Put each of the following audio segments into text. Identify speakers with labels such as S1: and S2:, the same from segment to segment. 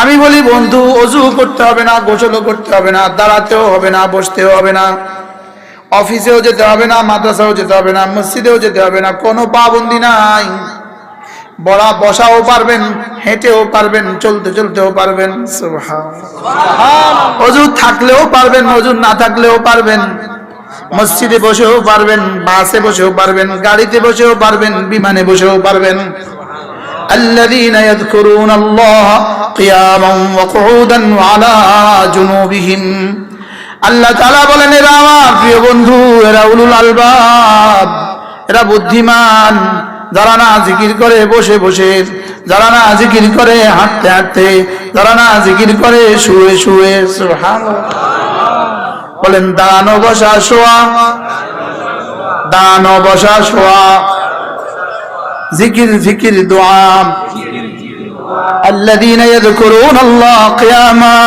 S1: আমি বলি, বন্ধু, অজু করতে হবে না, গোসলও করতে হবে না, দাঁড়াতেও হবে না, বসতেও হবে না, অফিসেও যেতে হবে না, মাদ্রাসাও যেতে হবে না, মসজিদেও যেতে হবে না, কোনো পাবন্দি নাই বড়া বসাও পারবেন, হেঁটেও পারবেন, চলতে চলতেও পারবেন। অজু থাকলেও পারবেন, অজু না থাকলেও পারবেন, মসজিদে বসেও পারবেন, বাসে বসেও পারবেন, গাড়িতে বসেও পারবেন, বিমানে বসেও পারবেন الذين يذكرون الله قياما وقعودا وعلى جنوبهم আল্লাহ তাআলা বলেন এরা আমার প্রিয় বন্ধু এরা উলুল আলবাব এরা বুদ্ধিমান যারা না জিকির করে বসে বসে যারা না জিকির করে হাঁটতে হাঁটতে যারা না জিকির করে শুয়ে শুয়ে সুবহানাল্লাহ বলেন দানো বসা শোয়া দানো বসা শোয়া জিকির ফিকির দোয়া الذين يذكرون الله قياما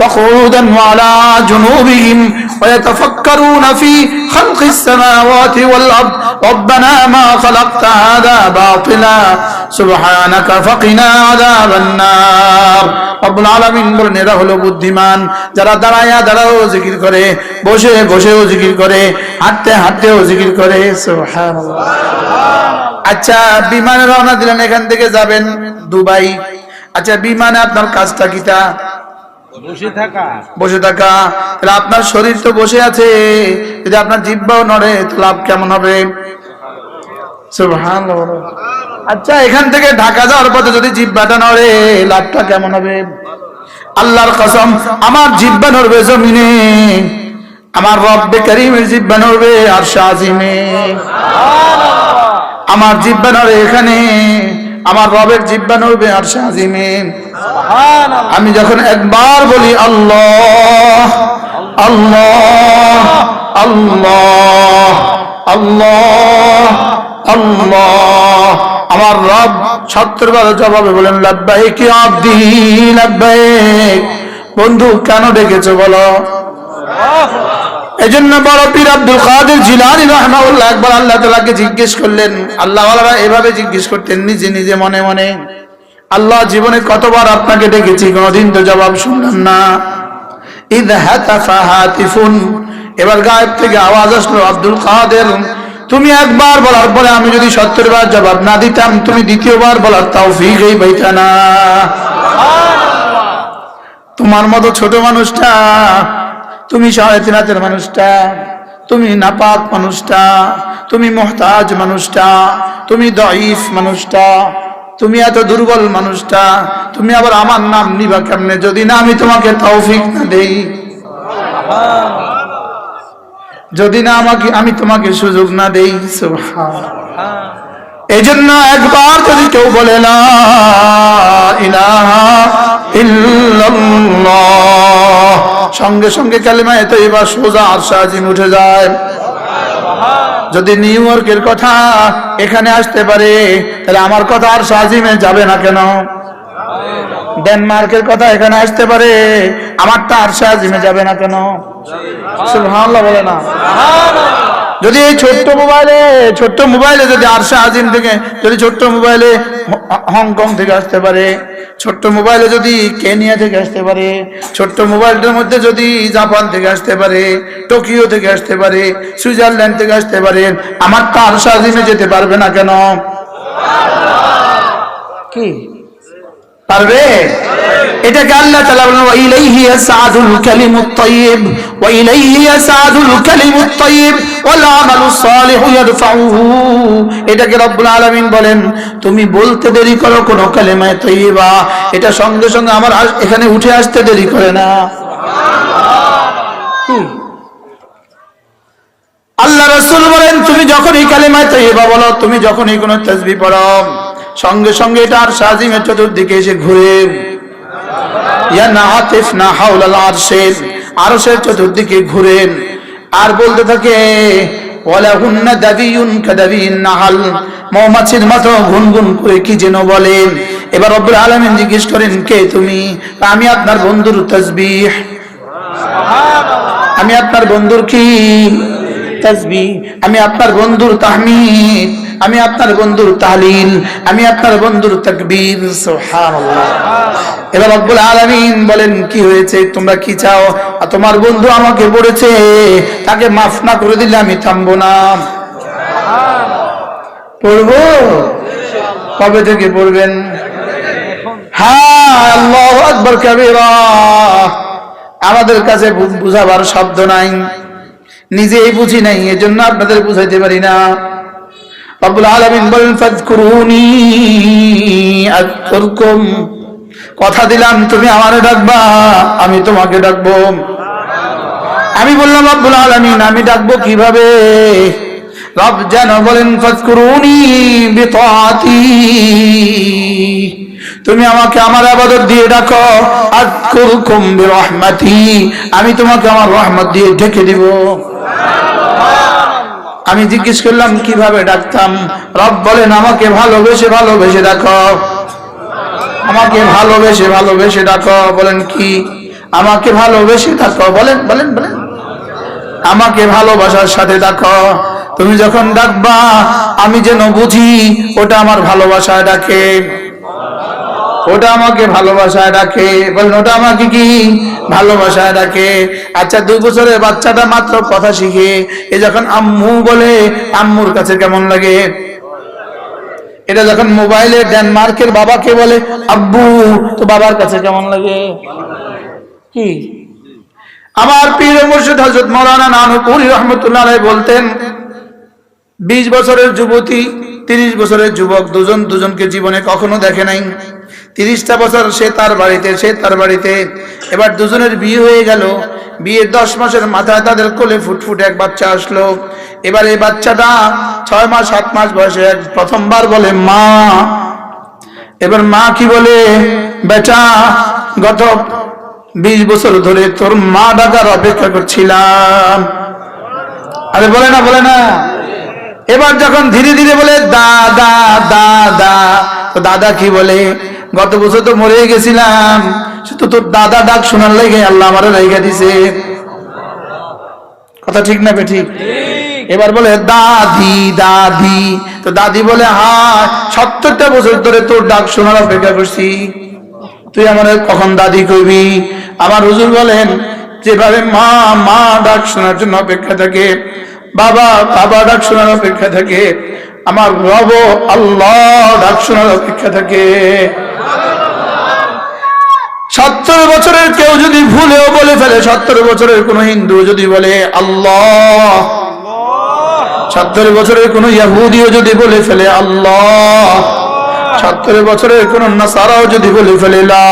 S1: وقعودا وعلى جنوبهم ويتفكرون في خلق السماوات والأرض ربنا ما خلقت هذا باطلا سبحانك فقنا عذاب النار রব্বুল আলামিন বলেন এরা হলো বুদ্ধিমান যারা দাঁড়ায়া দাঁড়াও জিকির করে বসে বসেও জিকির করে হাঁটতে হাঁটতেও জিকির করে সুবহানাল্লাহ আচ্ছা বিমানে রওনা দিলেন এখান থেকে যাবেন দুবাই। আচ্ছা বিমানে আপনার কাজটা কিটা
S2: বসে থাকা।
S1: বসে থাকা। তাহলে আপনার শরীর তো বসে আছে। যদি আপনার জিব্বাও নড়ে তো লাভ কেমন হবে? আচ্ছা এখান থেকে ঢাকা যাওয়ার পথে যদি জিব্বাটা নড়ে লাভটা কেমন হবে? আল্লাহর কসম আমার জিব্বা নড়বে জমিনে। আমার রব্বে করিমের জিব্বা নড়বে আর শাহিমে আমার জিব্বা নড়ে এখানে আমার রবের জিব্বা নড়বে আর শাহিমে আমি যখন একবার বলি আল্লাহ আল্লাহ আল্লাহ আল্লাহ আল্লাহ আমার রব সত্তর বার জবাবে বলেন কি আব্দি লাব্বাইক। বন্ধু কেন ডেকেছো বলো? এজন্য বড় পীর আব্দুল কাদের জিলানি রহমাউল্লাহ একবার আল্লাহ তাআলাকে জিজ্ঞেস করলেন আল্লাহ ওয়ালারা এভাবে জিজ্ঞেস করতেন নিজে নিজে মনে মনে, আল্লাহ জীবনে কতবার আপনাকে ডেকেছি, কোনদিন তো জবাব শুনলাম না। ইদ হাতাফা হাতিফুন, এবার গায়েব থেকে আওয়াজ আসলো, আব্দুল কাদের, তুমি একবার বলার পরে আমি যদি সত্তর বার জবাব না দিতাম, তুমি দ্বিতীয়বার বলার তাও ফিকেই পাইতা না। তোমার মতো ছোট মানুষটা তুমি তিন মানুষটা, তুমি নাপাক মানুষটা, তুমি মোহতাজ মানুষটা, তুমি দইফ মানুষটা, তুমি এত দুর্বল মানুষটা, তুমি আবার আমার নাম নিবা কেমনে? যদি না আমি তোমাকে তৌফিক না দেই। যদি না আমাকে আমি তোমাকে সুযোগ না দেই এই জন্য একবার যদি কেউ বলে না ইলাহা ইল্লাল্লাহ সঙ্গে সঙ্গে কালিমা এত এবার সোজা আর সাজিম উঠে যায়। যদি নিউ ইয়র্কের কথা এখানে আসতে পারে, তাহলে আমার কথা আর সাজিমে যাবে না কেন? ডেনমার্কের কথা এখানে আসতে পারে, আমারটা আর সাজিমে যাবে না কেন? বলে না। যদি এই ছোট্ট মোবাইলে ছোট্ট মোবাইলে যদি আরশা আজিম থেকে, যদি ছোট্ট মোবাইলে হংকং থেকে আসতে পারে, ছোট্ট মোবাইলে যদি কেনিয়া থেকে আসতে পারে, ছোট্ট মোবাইলটার মধ্যে যদি জাপান থেকে আসতে পারে, টোকিও থেকে আসতে পারে, সুইজারল্যান্ড থেকে আসতে পারে, আমার তো আরশা আজিমে যেতে পারবে না কেন? কি? পারবে? এটাকে আল্লাহ এটাকে রব্বুল আলামিন বলেন, তুমি বলতে দেরি করো, কোন কালেমায়ে তাইয়্যিবা এটা সঙ্গে সঙ্গে আমার এখানে উঠে আসতে দেরি করে না? আল্লাহ রসুল বলেন, তুমি যখনই কালেমায় তৈবা বলো, তুমি যখনই কোনো তসবি পড়ো, সঙ্গে সঙ্গে এটা আর সাজিমের চতুর্দিকে এসে ঘুরে। ইয়া না চতুর্দিকে ঘুরেন আর বলতে থাকে, ওয়ালাহুন্না দাবিয়ুন কাদাবিন নাহাল। মৌমাছির মতো গুনগুন করে কি যেন বলেন। এবার রব্বুল আলামিন জিজ্ঞেস করেন, কে তুমি? আমি আপনার বন্ধুর তসবিহ। আমি আপনার বন্ধুর কি? তাসবি আমি আপনার বন্ধুর তাহমিদ। আমি আপনার বন্ধুর তালিল, আমি আপনার বন্ধুর তাকবীর, সুবহানাল্লাহ। এবার রব্বুল আলামিন বলেন, কি হয়েছে? তোমরা কি চাও? আর তোমার বন্ধু আমাকে পড়েছে তাকে মাফ না করে দিলে আমি থামবো না। পড়ব? কবে থেকে পড়বেন? আমাদের কাছে বুঝাবার শব্দ নাই। নিজেই বুঝি নাই, এজন্য আপনাদের বুঝাইতে পারি না। রব্বুল আলামিন বলেন, ফাযকুরুনি, আযকুরকুম। কথা দিলাম, তুমি আমারে ডাকবা, আমি তোমাকে ডাকবো। আমি বললাম, রব্বুল আলামিন, আমি ডাকবো কীভাবে? রব যেন বলেন ফাজকুরুনি বিতাআতি। তুমি আমাকে আমার আবাদত দিয়ে ডাকো, আযকুরকুম বিরহমাতি। আমি তোমাকে আমার রহমত দিয়ে ঢেকে দিব। আমি জিজ্ঞেস করলাম, কীভাবে ডাকতাম? রব বলেন, আমাকে ভালোবেসে ভালোবেসে ডাকো। আমাকে ভালোবেসে ভালোবেসে ডাকো। বলেন, কি? আমাকে ভালোবেসে ডাকো। বলেন বলেন বলেন। আমাকে ভালোবাসার সাথে ডাকো। তুমি যখন ডাকবা, আমি যেন বুঝি, ওটা আমার ভালোবাসায় ডাকে। ওটা আমাকে ভালোবাসায় ডাকে বলেন, ওটা আমাকে কি ভালোবাসায় ডাকে আচ্ছা দুই বছরের বাচ্চাটা মাত্র কথা শিখে, এ যখন আম্মু বলে, আম্মুর কাছে কেমন লাগে? এটা যখন মোবাইলে ডেনমার্কের বাবাকে বলে, আব্বু তো বাবার কাছে কেমন লাগে? কি? আমার পীর মুর্শিদ হজরত মৌলানা নানুপুরি রহমতুল্লাহ বলতেন, বিশ বছরের যুবতী, তিরিশ বছরের যুবক, দুজন দুজনকে জীবনে কখনো দেখে নাই। তিরিশটা বছর সে তার বাড়িতে, সে তার বাড়িতে। এবার দুজনের বিয়ে হয়ে গেল। বিয়ের দশ মাসের মাথায় তাদের কোলে ফুটফুটে এক বাচ্চা আসলো। এবার এই বাচ্চাটা ছয় মাস, সাত মাস বয়সে প্রথমবার বলে, মা। এবার মা কি বলে, বেটা, গত বিশ বছর ধরে তোর মা ডাকার অপেক্ষা করছিলাম। আরে বলে না বলে না। এবার যখন ধীরে ধীরে বলে, দাদা দাদা, তো দাদা কি বলে গত বছর তো মরে গেছিলাম। শুধু তোর দাদা ডাক শোনার লেগে আল্লাহ আমার রেখে দিছে। কথা ঠিক না ঠিক। এবার বলে দাদি দাদি। তো দাদি বলে হ্যাঁ সত্তরটা বছর ধরে তোর ডাক শোনার অপেক্ষা করছি। তুই আমার কখন দাদি কইবি? আমার হুজুর বলেন যেভাবে মা মা ডাক শোনার জন্য অপেক্ষা থাকে বাবা বাবা ডাক শোনার অপেক্ষা থাকে আমার রব আল্লাহ ডাক শোনার অপেক্ষা থাকে। সত্তর বছরের কেউ যদি ভুলেও বলে ফেলে, সত্তর বছরের কোন হিন্দু যদি বলে, আল্লাহ। সত্তর বছরের কোন ইয়াহুদিও যদি বলে ফেলে, আল্লাহ। সত্তর বছরের কোন নাসারাও যদি বলে ফেলে, লা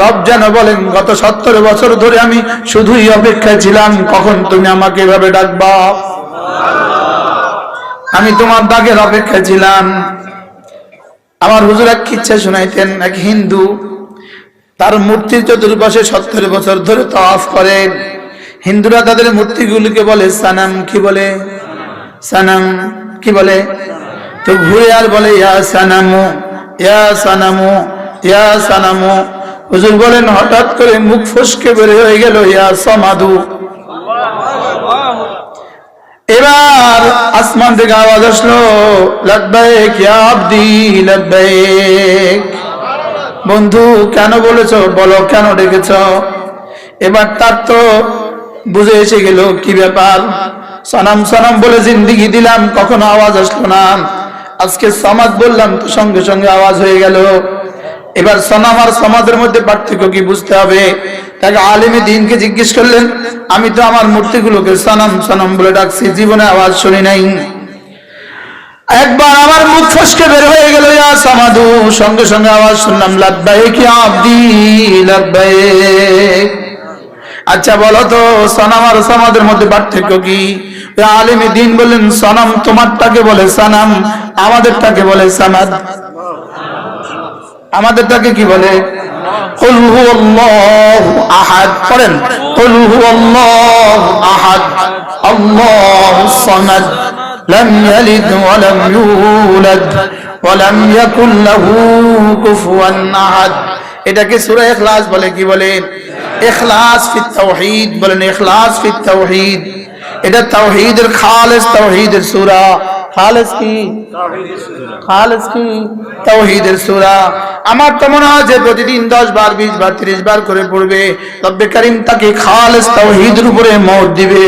S1: রব যেন বলেন, গত সত্তর বছর ধরে আমি শুধুই অপেক্ষায় ছিলাম, কখন তুমি আমাকে এভাবে ডাকবা? আমি তোমার ডাকের অপেক্ষায় ছিলাম। আমার হুজুর এক কিচ্ছা শোনাইতেন, এক হিন্দু, তার মূর্তির চতুর্পাশে সত্তর বছর ধরে তফ করে। হিন্দুরা তাদের মূর্তিগুলিকে বলে সানাম, কি বলে? সানাম, কি বলে? তো ঘুরে আর বলে, ইয়া সানামু ইয়া সানামু ইয়া সানামু। হুজুর বলেন, হঠাৎ করে মুখ ফসকে বের হয়ে গেল, ইয়া সমাদু। এবার আসমান থেকে আওয়াজ আসলো বন্ধু, কেন বলেছ? বলো, কেন ডেকেছ? এবার তার তো বুঝে এসে গেল কি ব্যাপার। সনাম সনাম বলে জিন্দিগি দিলাম, কখনো আওয়াজ আসলো না। আজকে সমাজ বললাম তো সঙ্গে সঙ্গে আওয়াজ হয়ে গেল। এবার সনাম আর সমাজের মধ্যে পার্থক্য কি বুঝতে হবে? তাকে আলিমে দিনকে জিজ্ঞেস করলেন, আমি তো আমার মূর্তিগুলোকে সনাম সনাম বলে ডাকছি, জীবনে আওয়াজ শুনি নাই। একবার আমার মুখ ফসকে বের হয়ে গেল সামাদু, সঙ্গে সঙ্গে আওয়াজ শুনলাম, লাব্বাইক ইয়া আব্দি, লাব্বাইক। আচ্ছা বলো তো, সনাম আর সমাদের মধ্যে পার্থক্য কি? আলিমে দিন বললেন, সনাম তোমারটাকে বলে সানাম, আমাদেরটাকে বলে সামাদ। আমাদেরটাকে কি বলে قل هو الله احد পড়েন قل هو الله احد الله الصمد لم يلد ولم يولد ولم يكن له كفوا احد এটাকে সূরা ইখলাস বলে কি বলে ইখলাস ফি তাওহীদ বলেন ইখলাস ফি তাওহীদ এটা তাওহীদের খালেস তাওহীদের সূরা খালেস কি? খালেস কি? তাওহীদের সূরা। আমার তো মনে হয় যে প্রতিদিন 10 বার 20 বার 30 বার করে পড়বে। রব্বে কারীম তাকে খালেস তাওহীদের উপরে মত দিবে